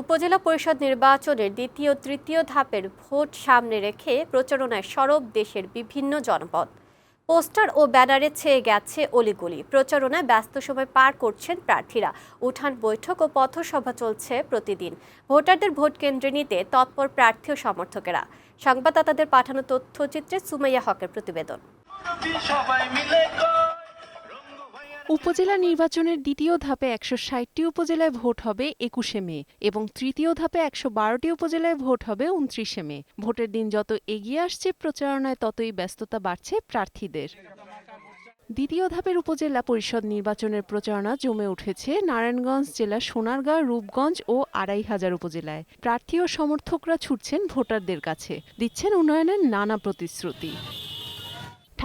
উপজেলা পরিষদ নির্বাচনের দ্বিতীয়, তৃতীয় ধাপের ভোট সামনে রেখে প্রচারণায় সরব দেশের বিভিন্ন জনপদ। পোস্টার ও ব্যানারে ছেয়ে গেছে অলিগলি। প্রচারণায় ব্যস্ত সময় পার করছেন প্রার্থীরা। উঠান বৈঠক ও পথসভা চলছে প্রতিদিন। ভোটারদের ভোট কেন্দ্রে নিতে তৎপর প্রার্থী ও সমর্থকেরা। সংবাদদাতাদের পাঠানো তথ্যচিত্রে সুমাইয়া হকের প্রতিবেদন। সবাই মিলে উপজেলা নির্বাচনের দ্বিতীয় ধাপে একশো ষাটটি উপজেলায় ভোট হবে একুশে মে এবং তৃতীয় ধাপে একশো বারোটি উপজেলায় ভোট হবে উনত্রিশে মে। ভোটের দিন যত এগিয়ে আসছে প্রচারণায় ততই ব্যস্ততা বাড়ছে প্রার্থীদের। দ্বিতীয় ধাপের উপজেলা পরিষদ নির্বাচনের প্রচারণা জমে উঠেছে নারায়ণগঞ্জ জেলার সোনারগাঁ রূপগঞ্জ ও আড়াই হাজার উপজেলায়। প্রার্থী ও সমর্থকরা ছুটছেন ভোটারদের কাছে, দিচ্ছেন উন্নয়নের নানা প্রতিশ্রুতি।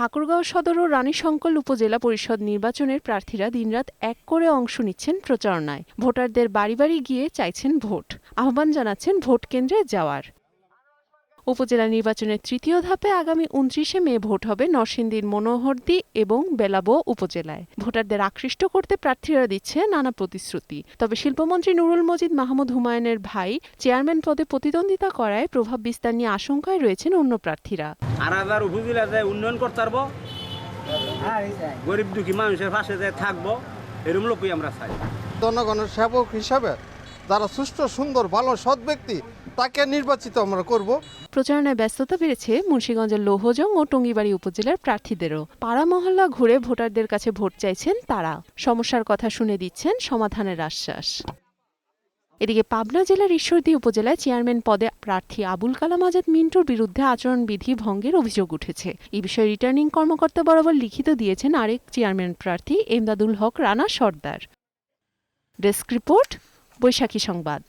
ঠাকুরগাঁও সদর ও রানীশঙ্কল উপজেলা পরিষদ নির্বাচনের প্রার্থীরা দিনরাত এক করে অংশ নিচ্ছেন প্রচারণায়। ভোটারদের বাড়ি বাড়ি গিয়ে চাইছেন ভোট। আহ্বান জানাচ্ছেন ভোট কেন্দ্রে যাওয়ার। উপজেলা নির্বাচনের তৃতীয় ধাপে আগামী উনত্রিশে মে ভোট হবে নরসিংদীর মনোহরদী এবং বেলাবো উপজেলায়। ভোটারদের আকৃষ্ট করতে প্রার্থীরা দিচ্ছে নানা প্রতিশ্রুতি। তবে শিল্পমন্ত্রী নুরুল মজিদ মাহমুদ হুমায়ুনের ভাই চেয়ারম্যান পদে প্রতিদ্বন্দ্বিতা করায় প্রভাব বিস্তার নিয়ে আশঙ্কায় রয়েছেন অন্য প্রার্থীরা। উন্নয়ন করতে পারব? গরিব দুঃখী মানুষের পাশে যায় থাকব এরকম লোকই আমরা চাই। জনগণের সেবক হিসাবে যারা সুষ্ঠু সুন্দর ভালো সৎ ব্যক্তি তাকে নির্বাচিত আমরা করব। প্রচারণায় ব্যস্ততা বেড়েছে মুন্সিগঞ্জের লৌহজং ও টঙ্গিবাড়ি উপজেলার প্রার্থীদেরও। পাড়া মহল্লা ঘুরে ভোটারদের কাছে ভোট চাইছেন তারা। সমস্যার কথা শুনে দিচ্ছেন সমাধানের আশ্বাস। এদিকে পাবনা জেলার ঈশ্বরদী উপজেলায় চেয়ারম্যান পদে প্রার্থী আবুল কালাম আজাদ মিন্টুর বিরুদ্ধে আচরণবিধি ভঙ্গের অভিযোগ উঠেছে। এ বিষয়ে রিটার্নিং কর্মকর্তা বরাবর লিখিত দিয়েছেন আরেক চেয়ারম্যান প্রার্থী এমদাদুল হক রানা সর্দার। ডেস্ক রিপোর্ট, বৈশাখী সংবাদ।